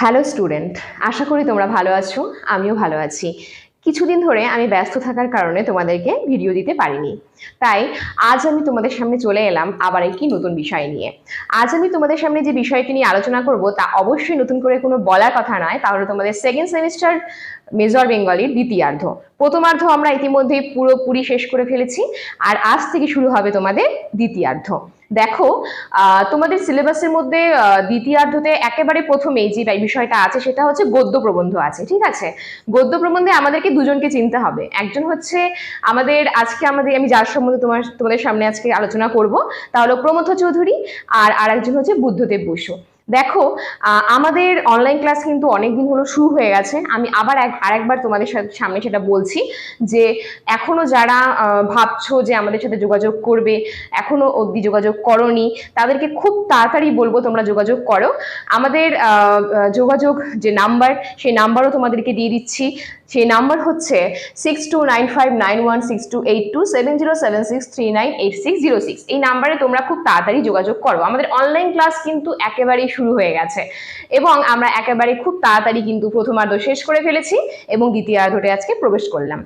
Hello student আশা করি তোমরা ভালো আছো, আমিও ভালো আছি। কিছুদিন ধরে আমি ব্যস্ত থাকার কারণে তোমাদেরকে ভিডিও দিতে পারিনি। তাই আজ আমি তোমাদের সামনে চলে এলাম আবার একটি নতুন বিষয় নিয়ে। আজ আমি তোমাদের সামনে যে বিষয়টি নিয়ে আলোচনা করব, তা অবশ্যই নতুন করে কোনো বলার কথা নয়। তাহলে তোমাদের সেকেন্ড সেমিস্টার মেজর বেঙ্গলির দ্বিতীয়ার্ধ। প্রথমার্ধ আমরা ইতিমধ্যেই পুরোপুরি শেষ করে ফেলেছি, আর আজ থেকে শুরু হবে তোমাদের দ্বিতীয়ার্ধ। দেখো তোমাদের সিলেবাসের মধ্যে দ্বিতীয়ার্ধতে একেবারে প্রথমে যে বিষয়টা আছে সেটা হচ্ছে গদ্য প্রবন্ধ আছে, ঠিক আছে? গদ্য প্রবন্ধে আমাদেরকে দুজনকে চিনতে হবে। একজন হচ্ছে আমাদের, আজকে আমাদের, আমি যার সম্বন্ধে তোমার, তোমাদের সামনে আজকে আলোচনা করব, তাহলে প্রমথ চৌধুরী, আর আরেকজন হচ্ছে বুদ্ধদেব বসু। দেখো আমাদের অনলাইন ক্লাস কিন্তু অনেকদিন হলো শুরু হয়ে গেছে। আমি আবার এক, আরেকবার তোমাদের সাথে- সামনে সেটা বলছি যে, এখনও যারা ভাবছ যে আমাদের সাথে যোগাযোগ করবে, এখনও অবধি যোগাযোগ করনি, তাদেরকে খুব তাড়াতাড়ি বলব তোমরা যোগাযোগ করো। আমাদের যোগাযোগ যে নাম্বার সেই নাম্বারও তোমাদেরকে দিয়ে দিচ্ছি। সেই নাম্বার হচ্ছে six two nine five nine one six two eight two seven zero seven six three nine eight six zero six এই নাম্বারে তোমরা খুব তাড়াতাড়ি যোগাযোগ করো। আমাদের অনলাইন ক্লাস কিন্তু একেবারেই শুরু হয়ে গেছে। এবং আমরা একেবারে খুব তাড়াতাড়ি কিন্তু প্রথমার্ধ শেষ করে ফেলেছি এবং দ্বিতীয়ার্ধটে আজকে প্রবেশ করলাম।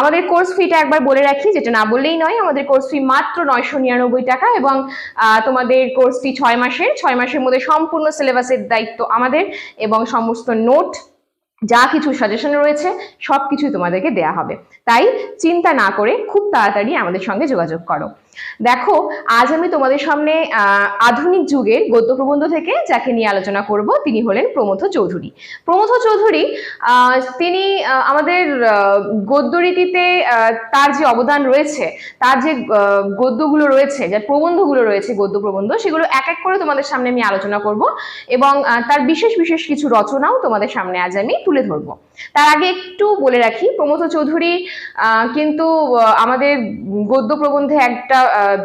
আমাদের কোর্স ফিটা একবার বলে রাখি, যেটা না বললেই নয়, আমাদের কোর্স ফি মাত্র নয়শো নিরানব্বই টাকা এবং তোমাদের কোর্স ফি ছয় মাসের ছয় মাসের মধ্যে সম্পূর্ণ সিলেবাসের দায়িত্ব আমাদের এবং সমস্ত নোট যা কিছু সাজেশন রয়েছে সব কিছুই তোমাদেরকে দেয়া হবে। তাই চিন্তা না করে খুব তাড়াতাড়ি আমাদের সঙ্গে যোগাযোগ করো। দেখো, আজ আমি তোমাদের সামনে আধুনিক যুগের গদ্য প্রবন্ধ থেকে যাকে নিয়ে আলোচনা করব, তিনি হলেন প্রমথ চৌধুরী। প্রমথ চৌধুরী তিনি আমাদের গদ্য রীতিতে তার যে অবদান রয়েছে, তার যে গদ্যগুলো রয়েছে যে প্রবন্ধগুলো রয়েছে, গদ্য প্রবন্ধ, সেগুলো এক এক করে তোমাদের সামনে আমি আলোচনা করব এবং তার বিশেষ বিশেষ কিছু রচনাও তোমাদের সামনে আজ আমি তুলে ধরবো। তার আগে একটু বলে রাখি প্রমথ চৌধুরী কিন্তু আমাদের গদ্য প্রবন্ধে একটা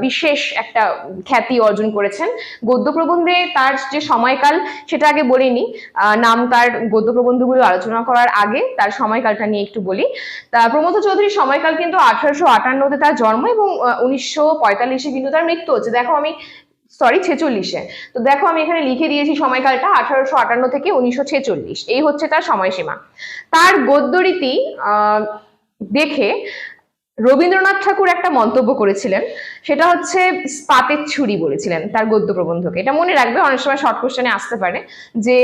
বিশেষ একটা খ্যাতি অর্জন করেছেন। গদ্য প্রবন্ধে তার যে সময়কাল, সেটা আগে বলিনি। নাম তার গদ্য প্রবন্ধগুলো আলোচনা করার আগে তার সময়কালটা নিয়ে একটু বলি। তা প্রমথ চৌধুরীর সময়কাল কিন্তু আঠারোশো আটান্নতে তার জন্ম এবং উনিশশো পঁয়তাল্লিশে কিন্তু তার মৃত্যু হচ্ছে। দেখো আমি সরি ছেচল্লিশে। তো দেখো আমি এখানে লিখে দিয়েছি সময়কালটা, আঠারোশো আটান্ন থেকে উনিশশো ছেচল্লিশ। এই হচ্ছে তার সময়সীমা। তার গদ্যরীতি দেখে রবীন্দ্রনাথ ঠাকুর একটা মন্তব্য করেছিলেন। সেটা হচ্ছে স্পাতের ছুরি বলেছিলেন তার গদ্য প্রবন্ধকে। এটা মনে রাখবে, অনেক সময় শর্ট কোশ্চেনে আসতে পারে, যে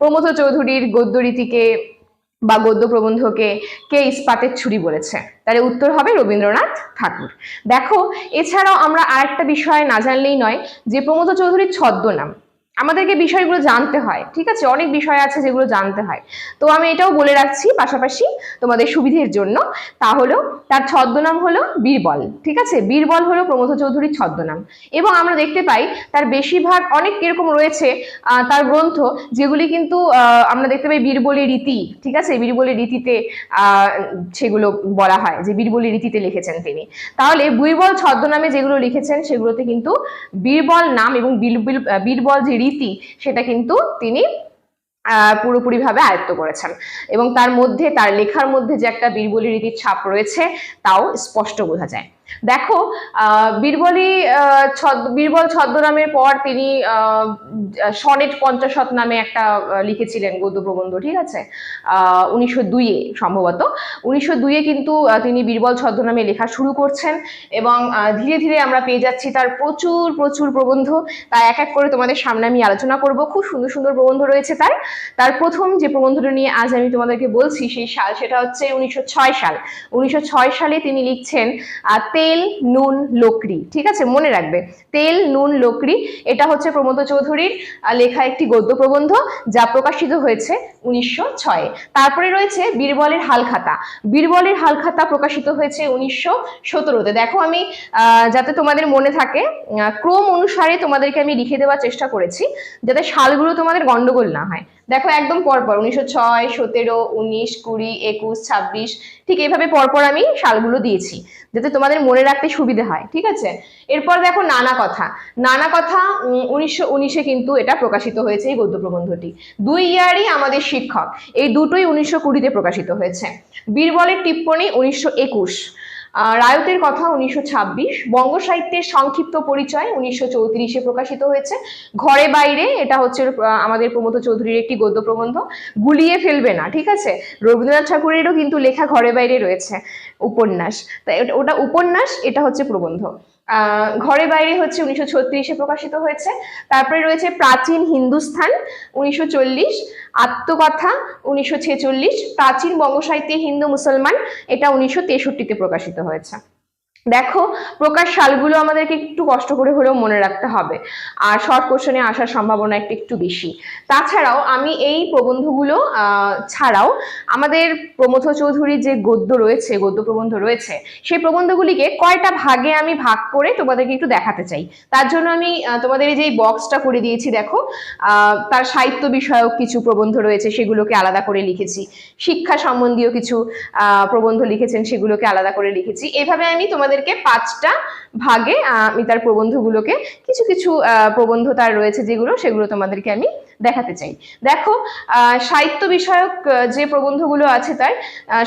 প্রমথ চৌধুরীর গদ্যরীতিকে বা গদ্য প্রবন্ধকে কে ইস্পাতের ছুরি বলেছে? তাহলে উত্তর হবে রবীন্দ্রনাথ ঠাকুর। দেখো, এছাড়াও আমরা আরেকটা বিষয় না জানলেই নয়, যে প্রমোদ চৌধুরীর ছদ্মনাম। আমাদেরকে বিষয়গুলো জানতে হয়, ঠিক আছে? অনেক বিষয় আছে যেগুলো জানতে হয়। তো আমি এটাও বলে রাখছি পাশাপাশি তোমাদের সুবিধের জন্য। তা হলো, তার ছদ্মনাম হলো বীরবল, ঠিক আছে? বীরবল হলো প্রমথ চৌধুরীর ছদ্মনাম। এবং আমরা দেখতে পাই, তার বেশিরভাগ অনেক কীরকম রয়েছে তার গ্রন্থ যেগুলি কিন্তু আমরা দেখতে পাই বীরবলি রীতি, ঠিক আছে? বীরবলি রীতিতে সেগুলো বলা হয়, যে বীরবলি রীতিতে লিখেছেন তিনি। তাহলে বীরবল ছদ্মনামে যেগুলো লিখেছেন, সেগুলোতে কিন্তু বীরবল নাম এবং বীরবল যে রীতি, সেটা কিন্তু তিনি পুরোপুরিভাবে আয়ত্ত করেছেন। এবং তার মধ্যে, তার লেখার মধ্যে যে একটা বীরবলি রীতির ছাপ রয়েছে, তাও স্পষ্ট বোঝা যায়। দেখো আহ, বীরবলি ছদ- বীরবল ছদ্মনামের পর তিনি সনেট পঞ্চাশত নামে একটা লিখেছিলেন গদ্য প্রবন্ধ ঠিক আছে? উনিশশো দুইয়ে সম্ভবত। উনিশশো দুইয়ে কিন্তু তিনি বীরবল ছদ্মনামে লেখা শুরু করছেন এবং ধীরে ধীরে আমরা পেয়ে যাচ্ছি তার প্রচুর প্রচুর প্রবন্ধ। তা এক এক করে তোমাদের সামনে আমি আলোচনা করব। খুব সুন্দর সুন্দর প্রবন্ধ রয়েছে তার। তার প্রথম যে প্রবন্ধটা নিয়ে আজ আমি তোমাদেরকে বলছি সেই সাল সেটা হচ্ছে উনিশশো ছয় সাল। উনিশশো ছয় সালে তিনি লিখছেন আহ, তেল, নুন লোকরি ঠিক আছে? মনে রাখবে। তেল, নুন লোকরি এটা হচ্ছে প্রমোদ চৌধুরীর লেখা একটি গদ্য প্রবন্ধ যা প্রকাশিত হয়েছে উনিশশো ছয়ে। তারপরে রয়েছে বীরবলের হালখাতা। বীরবলের হালখাতা প্রকাশিত হয়েছে উনিশশো সতেরোতে। দেখো আমি যাতে তোমাদের মনে থাকে ক্রম অনুসারে তোমাদেরকে আমি লিখে দেওয়ার চেষ্টা করেছি, যাতে সালগুলো তোমাদের গন্ডগোল না হয়। দেখো, একদম পরপর, উনিশশো ছয়, সতেরো, উনিশ, কুড়ি, একুশ, ছাব্বিশ, ঠিক এইভাবে পরপর আমি সালগুলো দিয়েছি, যাতে তোমাদের মনে রাখতে সুবিধে হয়, ঠিক আছে? এরপর দেখো নানা কথা নানা কথা উনিশশো উনিশে কিন্তু এটা প্রকাশিত হয়েছে এই গদ্য প্রবন্ধটি, দুই ইয়ারই আমাদের শিক্ষক, এই দুটোই উনিশশো কুড়িতে প্রকাশিত হয়েছে, বীরবলের টিপ্পনী উনিশশো একুশ রায়তের কথা উনিশশো ছাব্বিশ, বঙ্গ সাহিত্যের সংক্ষিপ্ত পরিচয় উনিশশো চৌত্রিশে প্রকাশিত হয়েছে। ঘরে বাইরে, এটা হচ্ছে আমাদের প্রমোদ চৌধুরীর একটি গদ্য প্রবন্ধ, গুলিয়ে ফেলবে না, ঠিক আছে? রবীন্দ্রনাথ ঠাকুরেরও কিন্তু লেখা ঘরে বাইরে রয়েছে, উপন্যাস। তাই ওটা- উপন্যাস, এটা হচ্ছে প্রবন্ধ। ঘরে বাইরে হচ্ছে উনিশশো ছত্রিশে প্রকাশিত হয়েছে। তারপরে রয়েছে প্রাচীন হিন্দুস্থান, উনিশশো চল্লিশ। আত্মকথা, উনিশশো ছেচল্লিশ। প্রাচীন বঙ্গ সাহিত্যে হিন্দু মুসলমান, এটা উনিশশো তেষট্টিতে প্রকাশিত হয়েছে। দেখো, প্রকাশ সালগুলো আমাদেরকে একটু কষ্ট করে হলেও মনে রাখতে হবে। আর শর্ট কোশ্চেনে আসার সম্ভাবনা একটু একটু বেশি। তাছাড়াও আমি এই প্রবন্ধগুলো ছাড়াও আমাদের প্রমথ চৌধুরীর যে গদ্য রয়েছে, গদ্য প্রবন্ধ রয়েছে, সেই প্রবন্ধগুলিকে কয়টা ভাগে আমি ভাগ করে তোমাদেরকে একটু দেখাতে চাই। তার জন্য আমি তোমাদের এই যে বক্সটা করে দিয়েছি, দেখো তার সাহিত্য বিষয়ক কিছু প্রবন্ধ রয়েছে, সেগুলোকে আলাদা করে লিখেছি। শিক্ষা সম্বন্ধীয় কিছু প্রবন্ধ লিখেছেন, সেগুলোকে আলাদা করে লিখেছি। এভাবে আমি তোমাদেরকে পাঁচটা ভাগে আমি তার প্রবন্ধগুলোকে কিছু কিছু প্রবন্ধ তার রয়েছে যেগুলো, সেগুলো তোমাদেরকে আমি দেখাতে চাই। দেখো সাহিত্য বিষয়ক যে প্রবন্ধগুলো আছে তার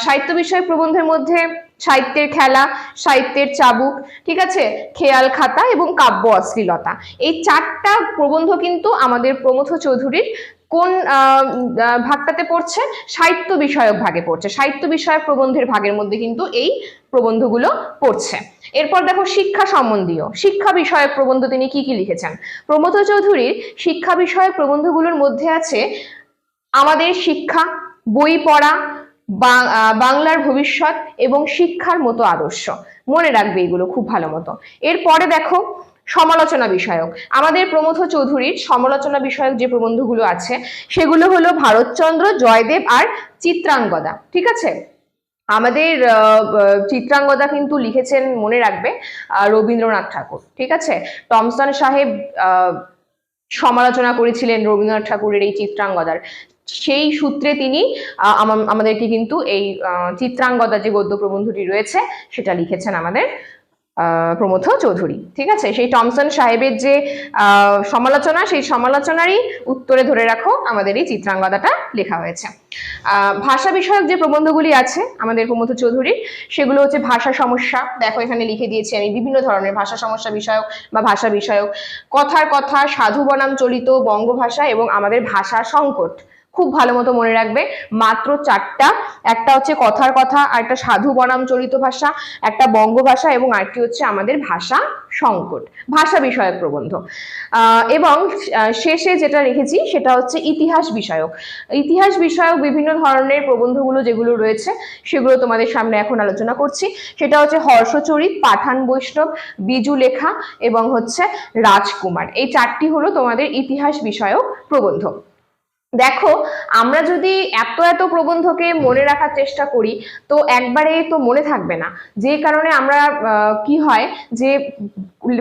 সাহিত্য বিষয়ক প্রবন্ধের মধ্যে সাহিত্যের খেলা, সাহিত্যের চাবুক, ঠিক আছে? খেয়াল খাতা এবং কাব্য অশ্লীলতা। এই চারটা প্রবন্ধ কিন্তু আমাদের প্রমথ চৌধুরীর কোন ভাগটাতে পড়ছে? সাহিত্য বিষয়ক ভাগে পড়ছে। সাহিত্য বিষয়ক প্রবন্ধের ভাগের মধ্যে কিন্তু এই প্রবন্ধগুলো পড়ছে। এরপর দেখো শিক্ষা সম্বন্ধীয়। শিক্ষা বিষয়ক প্রবন্ধ তিনি কি কি লিখেছেন? প্রমথ চৌধুরীর শিক্ষা বিষয়ক প্রবন্ধগুলোর মধ্যে আছে, আমাদের শিক্ষা, বই পড়া বাংলার ভবিষ্যৎ এবং শিক্ষার মতো আদর্শ। মনে রাখবে এগুলো খুব ভালো মতো। এরপরে দেখো সমালোচনা বিষয়ক। আমাদের প্রমথ চৌধুরীর সমালোচনা বিষয়ক যে প্রবন্ধগুলো আছে, সেগুলো হলো ভারতচন্দ্র, জয়দেব আর চিত্রাঙ্গদা। ঠিক আছে? আমাদের চিত্রাঙ্গদা কিন্তু লিখেছেন, মনে রাখবে রবীন্দ্রনাথ ঠাকুর, ঠিক আছে? টমসন সাহেব সমালোচনা করেছিলেন রবীন্দ্রনাথ ঠাকুরের এই চিত্রাঙ্গদার। সেই সূত্রে তিনি আমাদেরকে কিন্তু এই চিত্রাঙ্গদা যে গদ্য প্রবন্ধটি রয়েছে, সেটা লিখেছেন আমাদের প্রমথ চৌধুরী, ঠিক আছে? সেই টমসন সাহেবের যে সমালোচনা, সেই সমালোচনারই উত্তরে ধরে রাখো, আমাদের এই চিত্রাঙ্গদাটা লেখা হয়েছে। ভাষা বিষয়ক যে প্রবন্ধগুলি আছে, আমাদের প্রমথ চৌধুরীর, সেগুলো হচ্ছে ভাষা সমস্যা। দেখো, এখানে লিখে দিয়েছি আমি বিভিন্ন ধরনের ভাষা সমস্যা বিষয়ক বা ভাষা বিষয়ক। কথার কথা, সাধু বনাম চলিত বঙ্গভাষা এবং আমাদের ভাষা সংকট। খুব ভালো মতো মনে রাখবে। মাত্র চারটা, একটা হচ্ছে কথার কথা, আর একটা সাধু বনাম চলিত ভাষা, একটা বঙ্গভাষা এবং আরেকটি হচ্ছে আমাদের ভাষা সংকট, ভাষা বিষয়ক প্রবন্ধ। এবং শেষে যেটা রেখেছি সেটা হচ্ছে ইতিহাস বিষয়ক। ইতিহাস বিষয়ক বিভিন্ন ধরনের প্রবন্ধগুলো যেগুলো রয়েছে, সেগুলো তোমাদের সামনে এখন আলোচনা করছি। সেটা হচ্ছে হর্ষচরিত, পাঠান বৈষ্ণব, বিজু লেখা এবং হচ্ছে রাজকুমার। এই চারটি হলো তোমাদের ইতিহাস বিষয়ক প্রবন্ধ। দেখো, আমরা যদি এত এত প্রবন্ধকে মনে রাখার চেষ্টা করি, তো একবারে তো মনে থাকবে না। যে কারণে আমরা কি হয় যে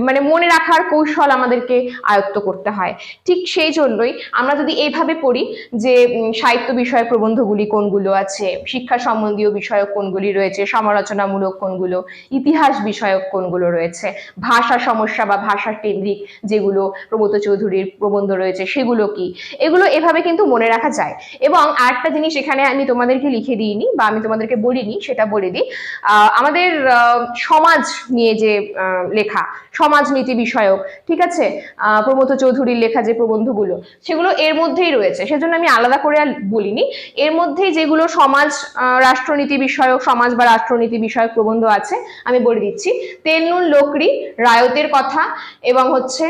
মানে মনে রাখার কৌশল আমাদেরকে আয়ত্ত করতে হয়। ঠিক সেই জন্যই আমরা যদি এইভাবে পড়ি যে সাহিত্য বিষয়ক প্রবন্ধগুলি কোনগুলো আছে, শিক্ষা সম্বন্ধীয় বিষয়ক কোনগুলি রয়েছে, সমালোচনামূলক কোনগুলো, ইতিহাস বিষয়ক কোনগুলো রয়েছে, ভাষা সমস্যা বা ভাষা কেন্দ্রিক যেগুলো প্রমোদ চৌধুরীর প্রবন্ধ রয়েছে সেগুলো কি? এগুলো এভাবে কিন্তু মনে রাখা যায়। এবং আরেকটা জিনিস এখানে আমি তোমাদেরকে লিখে দিইনি বা আমি তোমাদেরকে বলিনি, সেটা বলে দিই। আমাদের সমাজ নিয়ে যে লেখা সমাজনীতি বিষয়ক, ঠিক আছে? প্রমথ চৌধুরীর লেখা যে প্রবন্ধগুলো, সেগুলো এর মধ্যেই রয়েছে। সেজন্য আমি আলাদা করে আর বলিনি। এর মধ্যেই যেগুলো সমাজ রাষ্ট্রনীতি বিষয়ক, সমাজ বা রাষ্ট্রনীতি বিষয়ক প্রবন্ধ আছে, আমি বলে দিচ্ছি। তেল, নুন লোকরি রায়তের কথা, এবং হচ্ছে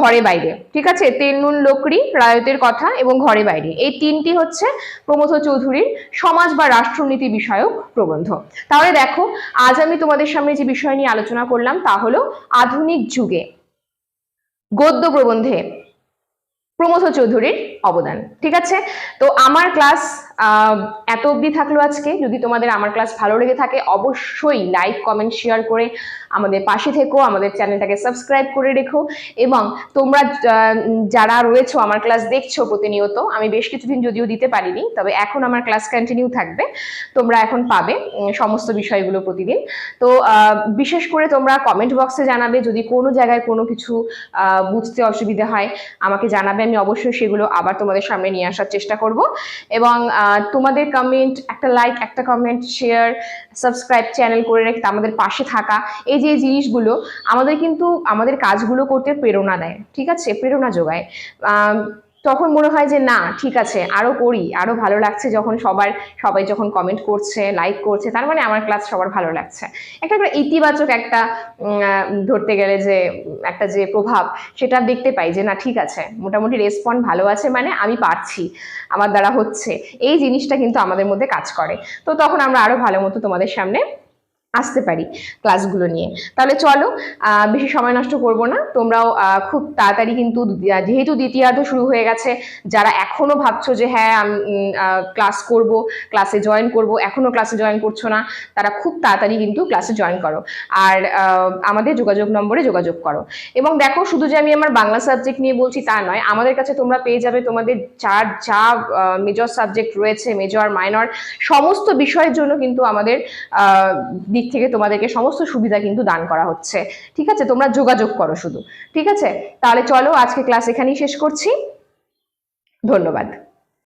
ঘরে বাইরে, ঠিক আছে? তেল, নুন লোকরি রায়তের কথা এবং ঘরে বাইরে। এই তিনটি হচ্ছে প্রমথ চৌধুরীর সমাজ বা রাষ্ট্রনীতি বিষয়ক প্রবন্ধ। তাহলে দেখো, আজ আমি তোমাদের সামনে যে বিষয় নিয়ে আলোচনা করলাম তা হলো আধুনিক যুগে গদ্য প্রবন্ধে প্রমথ চৌধুরীর অবদান, ঠিক আছে? তো আমার ক্লাস এত অবধি থাকল আজকে। যদি তোমাদের আমার ক্লাস ভালো লেগে থাকে, অবশ্যই লাইক কমেন্ট শেয়ার করে আমাদের পাশে থেকো, আমাদের চ্যানেলটাকে সাবস্ক্রাইব করে রেখো এবং তোমরা যারা রয়েছো, আমার ক্লাস দেখছ প্রতিনিয়ত, আমি বেশ কিছুদিন যদিও দিতে পারিনি, তবে এখন আমার ক্লাস কন্টিনিউ থাকবে। তোমরা এখন পাবে সমস্ত বিষয়গুলো প্রতিদিন। তো বিশেষ করে তোমরা কমেন্ট বক্সে জানাবে, যদি কোনো জায়গায় কোনো কিছু বুঝতে অসুবিধা হয়, আমাকে জানাবে, আমি অবশ্যই সেগুলো আবার তোমাদের সামনে নিয়ে আসার চেষ্টা করব। এবং তোমাদের কমেন্ট একটা লাইক একটা কমেন্ট শেয়ার সাবস্ক্রাইব চ্যানেল করে রেখে আমাদের পাশে থাকা। এই যে জিনিসগুলো, আমাদের কিন্তু, আমাদের কাজগুলো করতে প্রেরণা দেয়, ঠিক আছে? প্রেরণা যোগায়। তখন মনে হয় যে, না, ঠিক আছে, আরও করি, আরও ভালো লাগছে যখন সবার, সবাই যখন কমেন্ট করছে লাইক করছে, তার মানে আমার ক্লাস সবার ভালো লাগছে। একটা একটা ইতিবাচক একটা ধরতে গেলে যে, একটা যে প্রভাব, সেটা দেখতে পাই যে, না, ঠিক আছে, মোটামুটি রেসপন্ড ভালো আছে মানে আমি পারছি, আমার দ্বারা হচ্ছে। এই জিনিসটা কিন্তু আমাদের মধ্যে কাজ করে। তো তখন আমরা আরও ভালো মতো তোমাদের সামনে আসতে পারি ক্লাসগুলো নিয়ে। তাহলে চলো বেশি সময় নষ্ট করব না। তোমরাও খুব তাড়াতাড়ি কিন্তু যেহেতু দ্বিতীয়ার্ধ শুরু হয়ে গেছে, যারা এখনও ভাবছ যে হ্যাঁ আমি ক্লাস করব ক্লাসে জয়েন করব, এখনও ক্লাসে জয়েন করছ না, তারা খুব তাড়াতাড়ি কিন্তু ক্লাসে জয়েন করো। আর আমাদের যোগাযোগ নম্বরে যোগাযোগ করো। এবং দেখো, শুধু যে আমি আমার বাংলা সাবজেক্ট নিয়ে বলছি তা নয়, আমাদের কাছে তোমরা পেয়ে যাবে তোমাদের যার যা মেজর সাবজেক্ট রয়েছে মেজর মাইনর সমস্ত বিষয়ের জন্য কিন্তু আমাদের দিক থেকে তোমাদেরকে সমস্ত সুবিধা কিন্তু দান করা হচ্ছে। ঠিক আছে? তোমরা যোগাযোগ করো শুধু। ঠিক আছে? তাহলে চলো, আজকে ক্লাস এখানেই শেষ করছি। ধন্যবাদ।